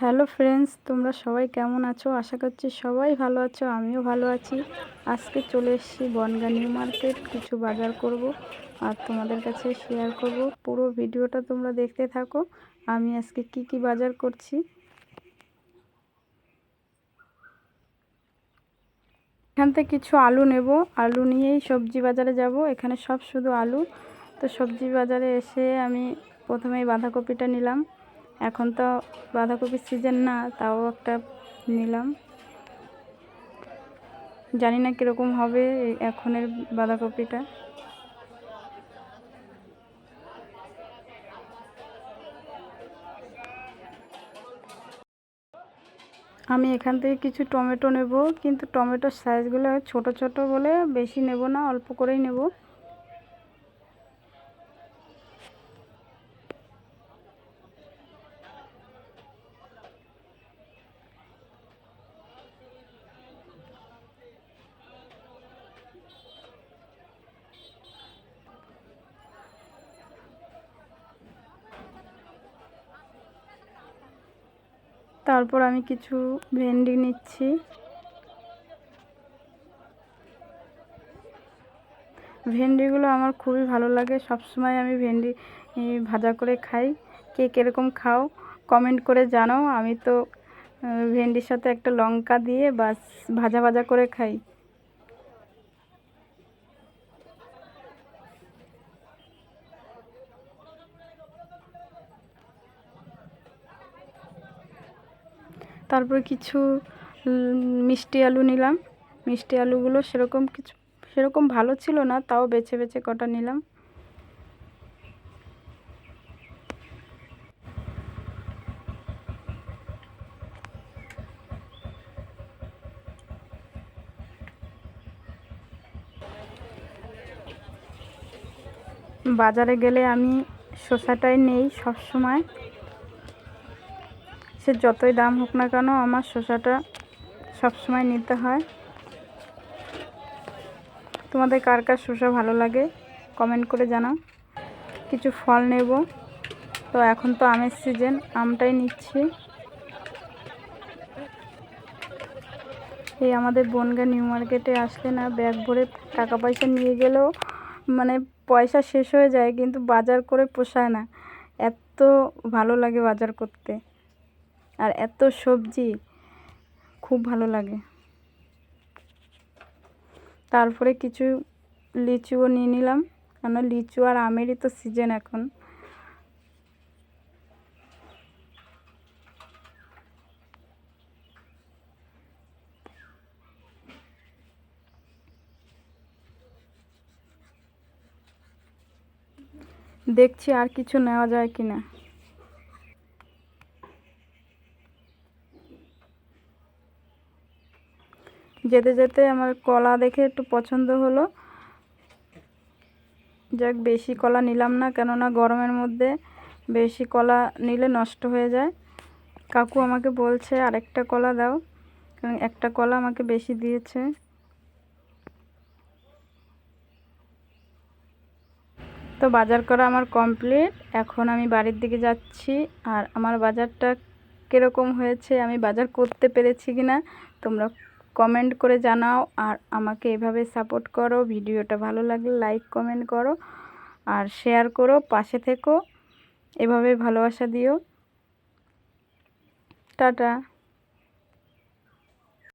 Hello friends, তোমরা সবাই কেমন আছো? আশা করছি সবাই ভালো আছো, আমিও ভালো আছি। আজকে চলে এসেছি বনগা নিউ মার্কেট, কিছু বাজার করব আর তোমাদের কাছে শেয়ার করব। পুরো ভিডিওটা তোমরা দেখতে থাকো, আমি আজকে কি কি বাজার করছি। এখান থেকে কিছু আলু নেব, আলু নিয়েই সবজি বাজারে যাব। এখানে সব শুধু আলু। তো সবজি বাজারে এসে আমি প্রথমেই বাঁধাকপিটা নিলাম। এখন তো বাঁধাকপির সিজন না, তাও একটা নিলাম। জানি না কীরকম হবে এখনের বাঁধাকপিটা। আমি এখান থেকে কিছু টমেটো নেব, কিন্তু টমেটোর সাইজগুলো ছোট ছোট বলে বেশি নেব না, অল্প করেই নেব। তারপর আমি কিছু ভেন্ডি নিচ্ছি। ভেন্ডিগুলো আমার খুবই ভালো লাগে। সবসময় আমি ভেন্ডি ভাজা করে খাই। কে কীরকম খাও কমেন্ট করে জানাও। আমি তো ভেন্ডির সাথে একটা লঙ্কা দিয়ে বাস ভাজা ভাজা করে খাই। তারপর কিছু মিষ্টি আলু নিলাম। মিষ্টি আলুগুলো সেরকম কিছু, সেরকম ভালো ছিল না, তাও বেছে বেছে কটা নিলাম। বাজারে গেলে আমি শসাটাই নেই সব সময় সে যতই দাম হোক না কেন আমার শসাটা সবসময় নিতে হয়। তোমাদের কার কার শসা ভালো লাগে কমেন্ট করে জানাও। কিছু ফল নেব। তো এখন তো আমের সিজন আমটাই নিচ্ছি। এই আমাদের বনগা নিউ মার্কেটে আসলে না ব্যাগ ভরে টাকা পয়সা নিয়ে গেলেও মানে পয়সা শেষ হয়ে যায়, কিন্তু বাজার করে পোষায় না। এত ভালো লাগে বাজার করতে। আর এত সবজি, খুব ভালো লাগে। তারপরে কিছু লিচুও নিয়ে নিলাম। কেন লিচু আর আমেরই তো সিজন এখন। দেখছি আর কিছু নেওয়া যায় কি যেতে যেতে আমার কলা দেখে একটু পছন্দ হলো। যাক, বেশি কলা নিলাম না, কেননা গরমের মধ্যে বেশি কলা নিলে নষ্ট হয়ে যায়। কাকু আমাকে বলছে, আরেকটা কলা দাও। কারণ একটা কলা আমাকে বেশি দিয়েছে। তো বাজার করা আমার কমপ্লিট। এখন আমি বাড়ির দিকে যাচ্ছি। আর আমার বাজারটা কীরকম হয়েছে, আমি বাজার করতে পেরেছি কি না তোমরা কমেন্ট করে জানাও আর আমাকে এভাবে সাপোর্ট করো। ভিডিওটা ভালো লাগলে লাইক, কমেন্ট করো আর শেয়ার করো, পাশে থেকো। এভাবে ভালোবাসা দিও। টাটা।